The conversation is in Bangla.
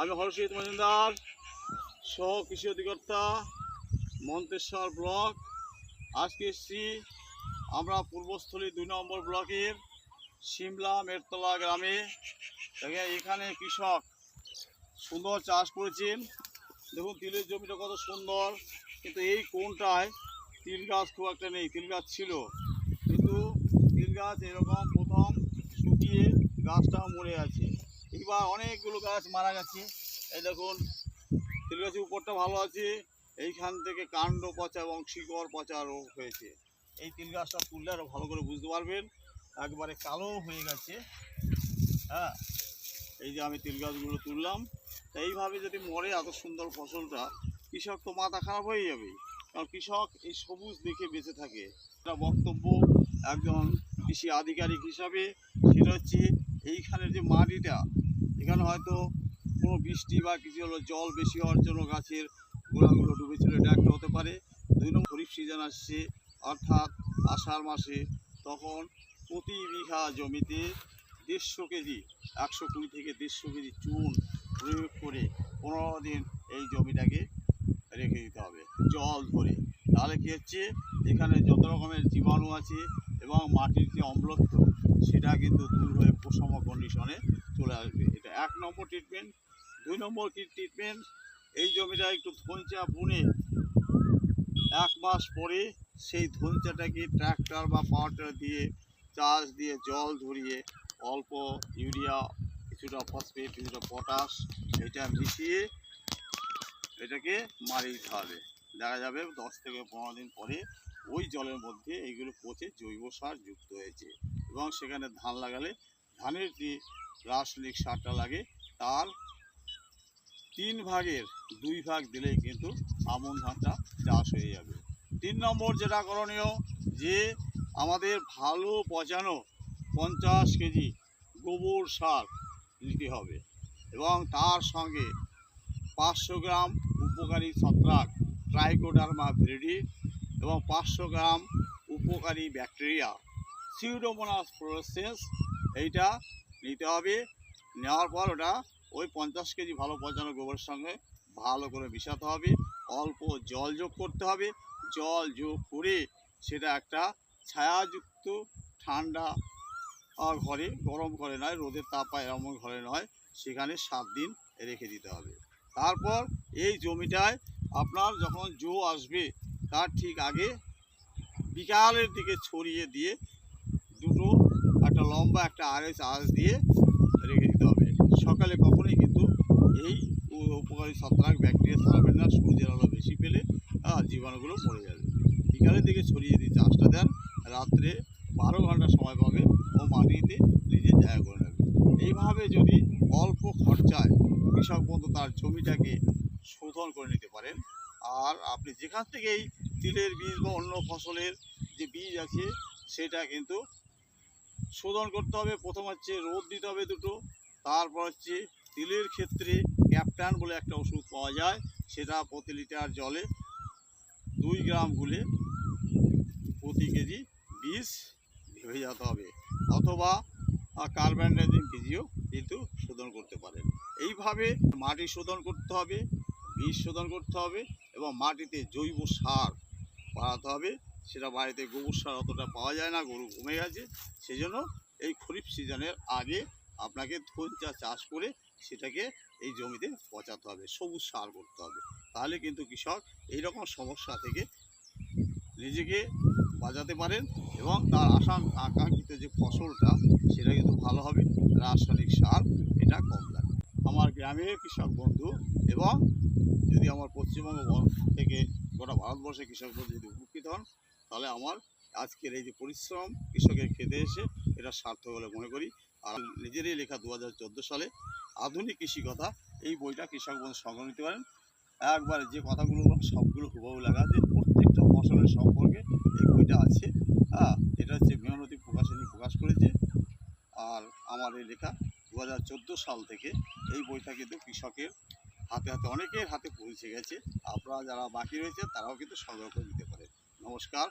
আমি হরষিত মজুমদার সহ কৃষি অধিকর্তা, মন্তেশ্বর ব্লক। আজকে এসেছি আমরা পূর্বস্থলী দুই নম্বর ব্লকের সিমলা মেরতলা গ্রামে। এখানে কৃষক সুন্দর চাষ করেছেন। দেখুন, তিলের জমিটা কত সুন্দর। কিন্তু এই কোনটায় তিল গাছ খুব একটা নেই, তিল গাছ ছিল। কিন্তু তিল গাছ এরকম প্রথম শুকিয়ে গাছটা মরে আছে। এবার অনেকগুলো গাছ মারা গেছে। এই দেখুন তিল গাছের উপরটা ভালো আছে। এইখান থেকে কাণ্ড পচা এবং শিকড় পচা রোগ হয়েছে। এই তিল গাছটা তুললে আরও ভালো করে বুঝতে পারবেন, একবারে কালো হয়ে গেছে। হ্যাঁ এই যে আমি তিল গাছগুলো তুললাম এইভাবে যদি মরে এত সুন্দর ফসলটা, কৃষক তো মাথা খারাপ হয়ে যাবে। কারণ কৃষক এই সবুজ দেখে বেঁচে থাকে। একটা বক্তব্য একজন কৃষি আধিকারিক হিসাবে। সেটা হচ্ছে, এইখানের যে মাটিটা এখানে হয়তো কোনো বৃষ্টি বা কিছু হলো, জল বেশি হওয়ার জন্য গাছের গোড়াগুলো ডুবেছিল, এটা একটা হতে পারে। দুই নম্বর খরিফ সিজন আসছে, অর্থাৎ আষাঢ় মাসে। তখন প্রতি বিঘা জমিতে দেড়শো কেজি, একশো কুড়ি থেকে দেড়শো কেজি চুন প্রয়োগ করে পনেরো দিন এই জমিটাকে রেখে দিতে হবে, জল ধরে। তাহলে কী হচ্ছে? এখানে যত রকমের জীবাণু আছে এবং মাটির যে অম্লত্ব, সেটা কিন্তু দূর হয়ে প্রসম কন্ডিশনে চলে আসবে। এটা এক নম্বর ট্রিটমেন্ট দুই নম্বর কি ট্রিটমেন্ট এই জমিটা একটু ধনচা বুনে এক মাস পরে সেই ধনচাটাকে ট্র্যাক্টর বা পাওয়ার দিয়ে চাষ দিয়ে জল ধরিয়ে অল্প ইউরিয়া, কিছুটা ফসফেট কিছুটা পটাশ এটা মিশিয়ে এটাকে মারিয়ে দিতে হবে। দেখা যাবে দশ থেকে পনেরো দিন পরে ওই জলের মধ্যে এইগুলো পচে জৈব সার যুক্ত হয়েছে এবং সেখানে ধান লাগালে ধানের যে রাসায়নিক সারটা লাগে, তার তিন ভাগের দুই ভাগ দিলেই কিন্তু আমন ধানটা চাষ হয়ে যাবে। তিন নম্বর যেটা করণীয়, যে আমাদের ভালো পচানো পঞ্চাশ কেজি গোবর সার নিতে হবে এবং তার সঙ্গে পাঁচশো গ্রাম উপকারী ছত্রাক ট্রাইকোডার্মা ব্রিডি এবং পাঁচশো গ্রাম উপকারী ব্যাকটেরিয়া সিউডোমোনাস ফ্লোরেসেন্স এইটা নিতে হবে। নেওয়ার পর ওটা ওই পঞ্চাশ কেজি ভালো পচানো গোবরের সঙ্গে ভালো করে মিশাতে হবে। অল্প জল যোগ করতে হবে। জল যোগ করে সেটা একটা ছায়াযুক্ত ঠান্ডা ঘরে, গরম ঘরে নয়, রোদের তাপা এরকম ঘরে নয়, সেখানে সাত দিন রেখে দিতে হবে। তারপর এই জমিটায় আপনার যখন জো আসবে, তার ঠিক আগে বিকালের দিকে ছড়িয়ে দিয়ে একটা লম্বা একটা আরএস আঁশ দিয়ে রেখে দিতে হবে। সকালে কখনোই কিন্তু এই উপকারী ছত্রাক, ব্যাকটেরিয়া ছাড়াবেন না, সূর্যের আলো বেশি পেলে জীবাণুগুলো মরে যাবে। বিকালের দিকে ছড়িয়ে দিয়ে চাষটা দেন, রাত্রে বারো ঘণ্টা সময় পাবে ও মাটিতে নিজে জায়গা করে নেবে। এইভাবে যদি অল্প খরচায় কৃষক বন্ধু তার জমিটাকে শোধন করে নিতে পারেন, আর আপনি যেখান থেকেই তিলের বীজ বা অন্য ফসলের যে বীজ আছে, সেটা কিন্তু শোধন করতে হবে। প্রথম হচ্ছে রোদ দিতে হবে দুটো। তারপর হচ্ছে তিলের ক্ষেত্রে ক্যাপটান বলে একটা ওষুধ পাওয়া যায়, সেটা প্রতি লিটার জলে দুই গ্রাম গুলে প্রতি কেজি বিষ ভেবে যেতে হবে। অথবা কার্বানডাইজিং বীজও কিন্তু শোধন করতে পারেন। এইভাবে মাটি শোধন করতে হবে বীজ শোধন করতে হবে এবং মাটিতে জৈব সার বাড়াতে হবে। সেটা বাড়িতে গোবর সার অতটা পাওয়া যায় না, গরু কমে গেছে। সেই জন্য এই খরিফ সিজনের আগে আপনাকে ধনচা চাষ করে সেটাকে এই জমিতে পচাতে হবে, সবুজ সার করতে হবে। তাহলে কিন্তু কৃষক এই রকম সমস্যা থেকে নিজেকে বাঁচাতে পারেন এবং তার আশা আকাঙ্ক্ষিত যে ফসলটা, সেটা কিন্তু ভালো হবে, রাসায়নিক সার এটা কম লাগে আমার গ্রামের কৃষক বন্ধু এবং যদি আমার পশ্চিমবঙ্গ থেকে গোটা ভারতবর্ষে কৃষক বন্ধু যদি উপকৃত হন তাহলে আমার আজকের এই যে পরিশ্রম কৃষকের খেতে এসে এটা সার্থক বলে মনে করি। আর নিজেরই লেখা দু হাজার চোদ্দ সালে আধুনিক কৃষি কথা এই বইটা কৃষক বন্ধু সংগ্রহ নিতে পারেন। একবারে যে কথাগুলো সবগুলো হুবহু লেখা আছে। প্রত্যেকটা ফসলের সম্পর্কে এই বইটা আছে। হ্যাঁ এটা হচ্ছে মেহনতি প্রকাশনী প্রকাশ করেছে। আর আমার এই লেখা দু হাজার চোদ্দ সাল থেকে এই বইটা কিন্তু কৃষকের হাতে হাতে, অনেকের হাতে পৌঁছে গেছে। আপনারা যারা বাকি রয়েছে তারাও কিন্তু সংগ্রহ করে নিতে পারে নমস্কার।